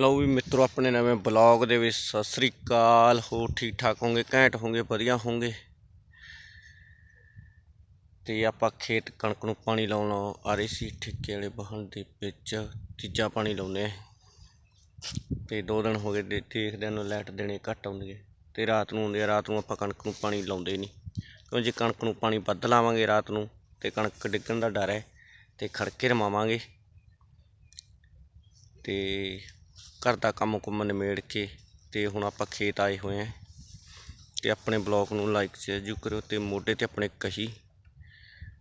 ਲਓ ਵੀ ਮਿੱਤਰੋ, ਆਪਣੇ ਨਵੇਂ ਬਲੌਗ ਦੇ ਵਿੱਚ ਸਤਿ ਸ੍ਰੀ ਅਕਾਲ। ਹੋ ਠੀਕ ਠਾਕ ਹੋਗੇ? ਘੈਂਟ ਹੋਗੇ? ਵਧੀਆ ਹੋਗੇ? ਤੇ ਆਪਾਂ ਖੇਤ ਕਣਕ ਨੂੰ ਪਾਣੀ ਲਾਉਣ ਆ ਰਹੇ ਸੀ। ਠੇਕੇ ਵਾਲੇ ਵਾਹਨ ਦੇ ਵਿੱਚ ਤੀਜਾ ਪਾਣੀ ਲਾਉਨੇ ਆ। ਤੇ ਦੋ ਦਿਨ ਹੋ ਗਏ ਦੇ- ਦੇਖਦਿਆਂ ਨੂੰ ਲਾਈਟ ਦੇਣੇ ਘੱਟ ਆਉਂਦੀ ਹੈ ਤੇ ਰਾਤ ਨੂੰ ਆਉਂਦੀ ਹੈ ਰਾਤ ਨੂੰ ਆਪਾਂ ਕਣਕ ਨੂੰ ਪਾਣੀ ਲਾਉਂਦੇ ਨਹੀਂ। ਕਿਉਂ ਜੇ ਕਣਕ ਨੂੰ ਪਾਣੀ ਵੱਧ ਲਾਵਾਂਗੇ ਰਾਤ ਨੂੰ, ਤੇ ਕਣਕ ਡਿੱਗਣ ਦਾ ਡਰ ਹੈ, ਤੇ ਖੜਕੇ ਰਮਾਵਾਂਗੇ। ਤੇ ਘਰ ਦਾ ਕੰਮ ਕੁੰਮ ਨਿਮੇੜ ਕੇ ਅਤੇ ਹੁਣ ਆਪਾਂ ਖੇਤ ਆਏ ਹੋਏ ਹੈ ਅਤੇ ਆਪਣੇ ਬਲੌਗ ਨੂੰ ਲਾਈਕ ਸ਼ੇਅਰ ਜੂ ਕਰਿਓ ਅਤੇ ਮੋਢੇ ਤੇ ਆਪਣੇ ਕਹੀ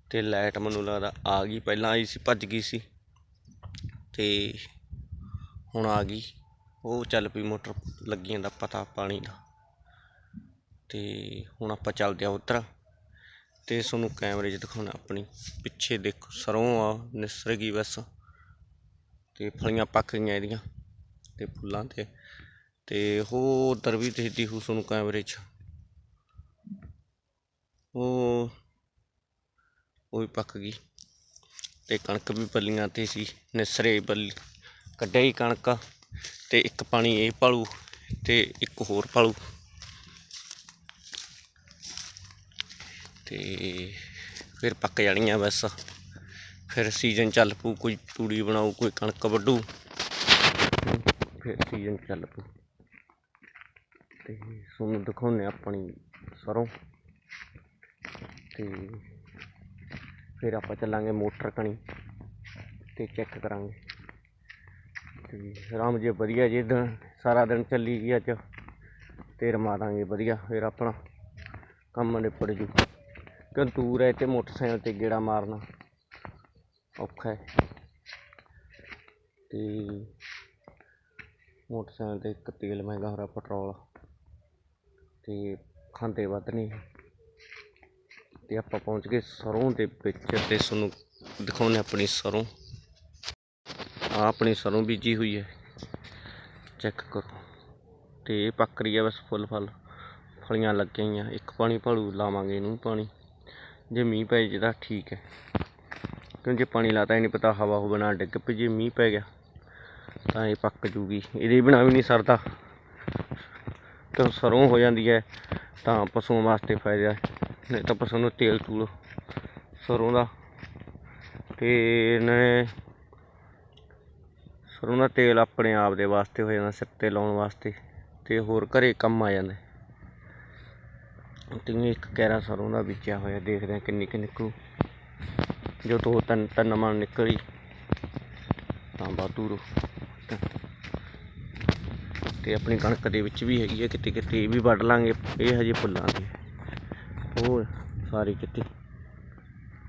ਅਤੇ ਲਾਈਟ ਮੈਨੂੰ ਲੱਗਦਾ ਆ ਗਈ, ਪਹਿਲਾਂ ਆਈ ਸੀ, ਭੱਜ ਗਈ ਸੀ ਅਤੇ ਹੁਣ ਆ ਗਈ। ਉਹ ਚੱਲ ਪਈ ਮੋਟਰ ਲੱਗੀ ਜਾਂਦਾ ਪਤਾ ਪਾਣੀ ਦਾ। ਅਤੇ ਹੁਣ ਆਪਾਂ ਚੱਲਦੇ ਆ ਉੱਧਰ ਅਤੇ ਤੁਹਾਨੂੰ ਕੈਮਰੇ 'ਚ ਦਿਖਾਉਣਾ ਆਪਣੀ। ਪਿੱਛੇ ਦੇਖੋ ਸਰੋਂ ਆ ਨਿਸਰ ਗਈ ਬਸ ਅਤੇ ਫਲੀਆਂ ਪੱਕ ਗਈਆਂ ਇਹਦੀਆਂ। ਤੇ ਫੁੱਲਾਂ ਤੇ। ਤੇ ਉਹ ਉਧਰ ਵੀ ਦਿਖਦੀ ਕੈਮਰੇ 'ਚ। ਉਹ ਉਹ ਵੀ ਪੱਕ ਗਈ। ਤੇ ਕਣਕ ਵੀ ਪੱਲੀਆਂ ਤੇ ਸੀ, ਨਿਸਰੇ ਬੱਲੀ ਕੱਢਿਆ ਹੀ ਕਣਕ। ਤੇ ਇੱਕ ਪਾਣੀ ਇਹ ਪਾਲੂ ਤੇ ਇੱਕ ਹੋਰ ਪਾਲੂ। ਤੇ ਫਿਰ ਪੱਕ ਜਾਣੀਆਂ ਬਸ। ਫਿਰ ਸੀਜ਼ਨ ਚੱਲ ਪੂ ਕੋਈ ਤੂੜੀ ਬਣਾਉ ਕੋਈ ਕਣਕ ਵੱਢੂ। ਫਿਰ ਸੀਜ਼ਨ ਚੱਲ ਪੂ ਅਤੇ ਤੁਹਾਨੂੰ ਦਿਖਾਉਂਦੇ ਹਾਂ ਆਪਣੀ ਸਰੋਂ। ਅਤੇ ਫਿਰ ਆਪਾਂ ਚੱਲਾਂਗੇ ਮੋਟਰ ਕਣੀ ਅਤੇ ਚੈੱਕ ਕਰਾਂਗੇ। ਅਤੇ ਰਾਮ ਜੇ ਵਧੀਆ ਜੇ, ਦਿਨ ਸਾਰਾ ਦਿਨ ਚੱਲੀ ਗਈ ਅੱਜ। ਤੇ ਰਮਾ ਦਾਂਗੇ ਵਧੀਆ ਫਿਰ ਆਪਣਾ ਕੰਮ ਨਿਪੜ ਜੂ। ਕਿਉਂ ਦੂਰ ਹੈ ਅਤੇ ਮੋਟਰਸਾਈਕਲ ਤੇ ਗੇੜਾ ਮਾਰਨਾ ਔਖਾ ਹੈ। ਤੇ ਮੋਟਰਸਾਈਕਲ ਤੇ ਇੱਕ ਤੇਲ ਮਹਿੰਗਾ ਹੋ ਰਿਹਾ ਪੈਟਰੋਲ ਅਤੇ ਖਾਂਦੇ ਵੱਧ ਨਹੀਂ ਤੇ ਆਪਾਂ ਪਹੁੰਚ ਗਏ ਸਰੋਂ ਦੇ ਵਿੱਚ ਅਤੇ ਤੁਹਾਨੂੰ ਦਿਖਾਉਂਦੇ ਆਪਣੀ ਸਰੋਂ। ਆ ਆਪਣੀ ਸਰੋਂ ਬੀਜੀ ਹੋਈ ਹੈ। ਚੈੱਕ ਕਰੋ। ਤੇ ਇਹ ਪੱਕ ਰਹੀ ਹੈ ਬਸ ਫੁੱਲ ਫਲ। ਫਲੀਆਂ ਲੱਗੀਆਂ ਹੋਈਆਂ। ਇੱਕ ਪਾਣੀ ਭਾਲੂ, ਲਾਵਾਂਗੇ ਇਹਨੂੰ ਪਾਣੀ। ਜੇ ਮੀਂਹ ਪੈ ਜੇ ਤਾਂ ਠੀਕ ਹੈ। ਕਿਉਂਕਿ ਪਾਣੀ ਲਾਤਾ ਹੀ ਨਹੀਂ ਪਤਾ ਹਵਾ ਹੋ ਬਣਾ ਡਿੱਗ ਪਈ। ਜੇ ਮੀਂਹ ਪੈ ਗਿਆ ਤਾਂ ਇਹ ਪੱਕ ਜੂਗੀ। ਇਹਦੇ ਬਿਨਾਂ ਵੀ ਨਹੀਂ ਸਰਦਾ। ਕਿਉਂ ਸਰੋਂ ਹੋ ਜਾਂਦੀ ਹੈ, ਤਾਂ ਪਸ਼ੂਆਂ ਵਾਸਤੇ ਫਾਇਦਾ ਨਹੀਂ ਤਾਂ ਪਸ਼ੂ ਨੂੰ ਤੇਲ ਤੂਲ ਸਰੋਂ ਦਾ। ਤੇ ਨੇ ਸਰੋਂ ਦਾ ਤੇਲ ਆਪਣੇ ਆਪ ਦੇ ਵਾਸਤੇ ਹੋ ਜਾਂਦਾ, ਸਿਰ ਤੇ ਲਾਉਣ ਵਾਸਤੇ। ਤੇ ਹੋਰ ਘਰੇ ਕੰਮ ਆ ਜਾਂਦਾ। ਤੇ ਇੱਕ ਕੈਰਾ ਸਰੋਂ ਦਾ ਬੀਜਿਆ ਹੋਇਆ, ਦੇਖਦੇ ਆ ਕਿੰਨੀ ਕਿ ਨਿਕਲੂ। ਜੋ ਦੋ ਤਿੰਨ ਤਿੰਨ ਮਣ ਨਿਕਲੀ, ਤਾਂ ਵਾਧੂ ਰੋ ਤੇ ਆਪਣੀ ਕਣਕ ਦੇ ਵਿੱਚ ਵੀ ਹੈਗੀ ਹੈ ਕਿਤੇ ਕਿਤੇ, ਇਹ ਵੀ ਵੱਢ ਲਾਂਗੇ, ਇਹ ਹਜੇ ਫੁੱਲਾਂ ਦੀ ਹੈ। ਉਹ ਸਾਰੀ ਕਿਤੇ।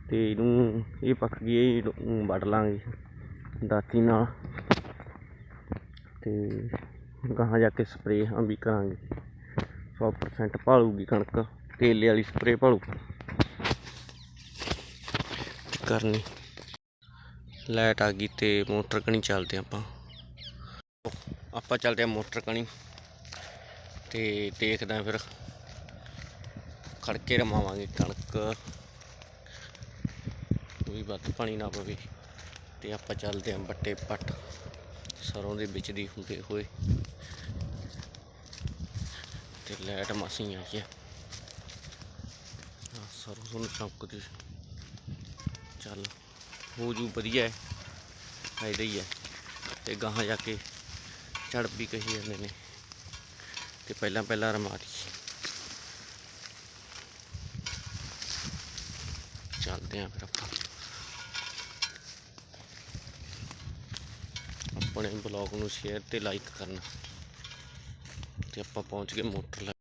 ਤੇ ਇਹਨੂੰ, ਇਹ ਪੱਕ ਗਈ ਇਹ ਵੱਢ ਲਾਂਗੇ, ਦਾਤੀ ਨਾਲ। ਤੇ ਗਾਹਾਂ ਜਾ ਕੇ ਸਪਰੇਅ ਵੀ ਕਰਾਂਗੇ। 100% ਭਾਲੂਗੀ ਕਣਕ ਤੇਲੇ ਵਾਲੀ ਸਪਰੇਅ ਭਾਲੂ। ਕਰਨੀ। ਲਾਈਟ ਆ ਗਈ ਤੇ ਮੋਟਰ ਕਣੀ ਚੱਲਦੇ ਆਪਾਂ। ਆਪਾਂ ਚੱਲਦੇ ਆ ਮੋਟਰ ਕਣੀ ਤੇ ਦੇਖਦੇ ਦੇਖਦਾ ਫਿਰ ਖੜਕੇ ਰਮਾਵਾਂਗੇ ਕਣਕ। ਕੋਈ ਵੱਧ ਪਾਣੀ ਨਾ ਪਵੇ ਤੇ ਆਪਾਂ ਚੱਲਦੇ ਆਂ ਬੱਟੇ ਪੱਟ ਸਰੋਂ ਦੇ ਵਿੱਚ ਦੀ ਹੁੰਦੇ ਹੋਏ। ਤੇ ਲਾਈਟ ਮਸੀਂ ਆਈ ਹੈ। ਸਰੋਂ ਤੁਹਾਨੂੰ ਚਮਕਦੀ ਚੱਲ, ਹੋ ਜੂ ਵਧੀਆ ਹੈ। ਫਾਇਦਾ ਹੀ ਹੈ। ਤੇ ਗਾਹਾਂ ਜਾ ਕੇ ਝੜ ਵੀ ਕਹੀ ਜਾਂਦੇ ਨੇ। ਤੇ ਪਹਿਲਾਂ ਪਹਿਲਾਂ ਰਮਾਰੀ ਚੱਲਦੇ ਆਂ ਫਿਰ ਆਪਾਂ। ਆਪਣੇ ਬਲੌਗ ਨੂੰ ਸ਼ੇਅਰ ਤੇ ਲਾਈਕ ਕਰਨਾ। ਤੇ ਆਪਾਂ ਪਹੁੰਚ ਗਏ ਮੋਟਰ ਲਾ